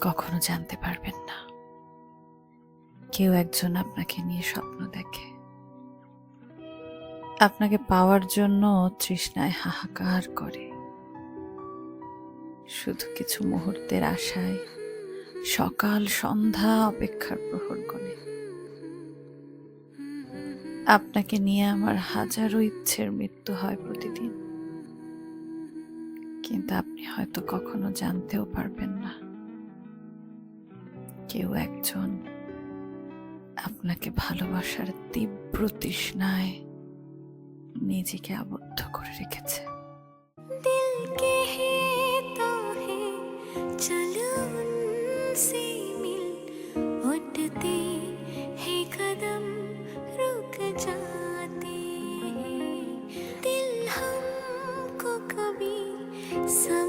কখনো জানতে পারবেন না। কেউ একজন আপনাকে নিয়ে স্বপ্ন দেখে। আপনাকে পাওয়ার জন্য তৃষ্ণায় হাহাকার করে। শুধু কিছু মুহূর্তের আশায় সকাল সন্ধ্যা অপেক্ষার প্রহর গণে আপনাকে নিয়ে আমার হাজারো ইচ্ছের মৃত্যু হয় প্রতিদিন। কিন্তু আপনি হয়তো কখনো জানতেও পারবেন না। কেউ একজন আপনাকে ভালোবাসার তীব্র তৃষ্ণায় নিজেকে আবদ্ধ করে রেখেছে। Some